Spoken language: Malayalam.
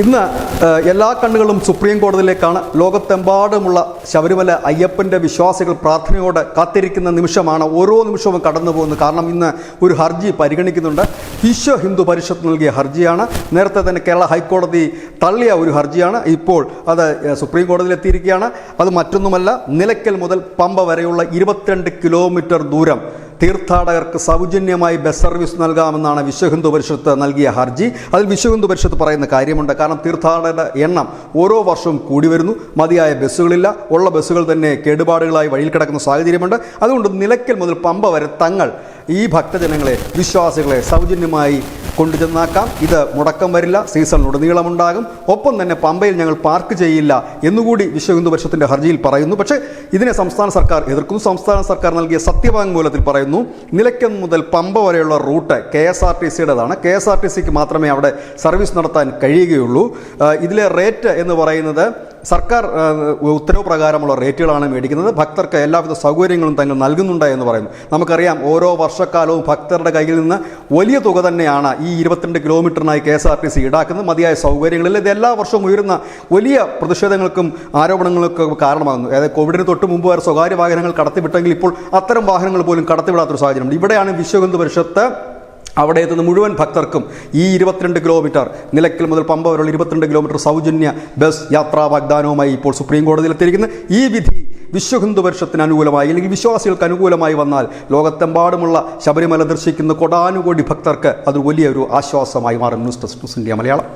ഇന്ന് എല്ലാ കണ്ണുകളും സുപ്രീം കോടതിയിലേക്കാണ് ലോകത്തെമ്പാടുമുള്ള ശബരിമല അയ്യപ്പന്റെ വിശ്വാസികൾ പ്രാർത്ഥനയോടെ കാത്തിരിക്കുന്ന നിമിഷമാണ് ഓരോ നിമിഷവും കടന്നു പോകുന്നത് കാരണം ഇന്ന് ഒരു ഹർജി പരിഗണിക്കുന്നുണ്ട്. വിശ്വ ഹിന്ദു പരിഷത്ത് നൽകിയ ഹർജിയാണ്. നേരത്തെ തന്നെ കേരള ഹൈക്കോടതി തള്ളിയ ഒരു ഹർജിയാണ്. ഇപ്പോൾ അത് സുപ്രീം കോടതിയിൽ എത്തിയിരിക്കുകയാണ് അത് മറ്റൊന്നുമല്ല നിലയ്ക്കൽ മുതൽ പമ്പ വരെയുള്ള ഇരുപത്തിരണ്ട് കിലോമീറ്റർ ദൂരം തീർത്ഥാടകർക്ക് സൗജന്യമായി ബസ് സർവീസ് നൽകാമെന്നാണ് വിശ്വഹിന്ദു പരിഷത്ത് നൽകിയ ഹർജി. അതിൽ വിശ്വഹിന്ദു പരിഷത്ത് പറയുന്ന കാര്യമുണ്ട്. കാരണം തീർത്ഥാടകരുടെ എണ്ണം ഓരോ വർഷവും കൂടി വരുന്നു. മതിയായ ബസ്സുകളില്ല. ഉള്ള ബസ്സുകൾ തന്നെ കേടുപാടുകളായി വഴിയിൽ കിടക്കുന്ന സാഹചര്യമുണ്ട്. അതുകൊണ്ട് നിലയ്ക്കൽ മുതൽ പമ്പ വരെ തങ്ങൾ ഈ ഭക്തജനങ്ങളെ വിശ്വാസികളെ സൗജന്യമായി കൊണ്ടുചെന്നാക്കാം ഇത് മുടക്കം വരില്ല. സീസണിലുടനീളമുണ്ടാകും. ഒപ്പം തന്നെ പമ്പയിൽ ഞങ്ങൾ പാർക്ക് ചെയ്യില്ല എന്നുകൂടി വിശ്വ ഹിന്ദു പരിഷത്തിന്റെ ഹർജിയിൽ പറയുന്നു. പക്ഷേ ഇതിനെ സംസ്ഥാന സർക്കാർ എതിർക്കുന്നു. സംസ്ഥാന സർക്കാർ നൽകിയ സത്യവാങ്മൂലത്തിൽ പറയുന്നു നിലയ്ക്കൽ മുതൽ പമ്പ വരെയുള്ള route K S R T സിയുടേതാണ്. K S R T സിക്ക് മാത്രമേ അവിടെ സർവീസ് നടത്താൻ കഴിയുകയുള്ളൂ. ഇതിലെ റേറ്റ് എന്ന് പറയുന്നത് സർക്കാർ ഉത്തരവ് പ്രകാരമുള്ള റേറ്റുകളാണ് മേടിക്കുന്നത്. ഭക്തർക്ക് എല്ലാവിധ സൗകര്യങ്ങളും തങ്ങൾ നൽകുന്നുണ്ട് എന്ന് പറയുന്നു. നമുക്കറിയാം ഓരോ വർഷക്കാലവും ഭക്തരുടെ കയ്യിൽ നിന്ന് വലിയ തുക തന്നെയാണ് ഈ ഇരുപത്തിരണ്ട് കിലോമീറ്ററിനായി K S R T C ഈടാക്കുന്നത്. മതിയായ സൗകര്യങ്ങളിൽ ഇത് എല്ലാ വർഷവും ഉയരുന്ന വലിയ പ്രതിഷേധങ്ങൾക്കും ആരോപണങ്ങൾക്കും കാരണമാകുന്നു. അതായത് കോവിഡിന് തൊട്ട് മുമ്പ് വരെ സ്വകാര്യ വാഹനങ്ങൾ കടത്തിവിട്ടെങ്കിൽ ഇപ്പോൾ അത്തരം വാഹനങ്ങൾ പോലും കടത്തിവിടാത്തൊരു സാഹചര്യമുണ്ട്. ഇവിടെയാണ് വിശ്വഹിന്ദു പരിഷത്ത് അവിടെ എത്തുന്ന മുഴുവൻ ഭക്തർക്കും ഈ ഇരുപത്തിരണ്ട് കിലോമീറ്റർ നിലയ്ക്കൽ മുതൽ പമ്പ വരെയുള്ള ഇരുപത്തിരണ്ട് കിലോമീറ്റർ സൗജന്യ ബസ് യാത്രാ വാഗ്ദാനവുമായി ഇപ്പോൾ സുപ്രീം കോടതിയിൽ എത്തിയിരിക്കുന്നു. ഈ വിധി വിശ്വഹിന്ദു പരിഷത്തിന് അനുകൂലമായി അല്ലെങ്കിൽ വിശ്വാസികൾക്ക് അനുകൂലമായി വന്നാൽ ലോകത്തെമ്പാടുമുള്ള ശബരിമല ദർശിക്കുന്ന കൊടാനുകോടി ഭക്തർക്ക് അത് വലിയൊരു ആശ്വാസമായി മാറും. News desk news India Malayalam.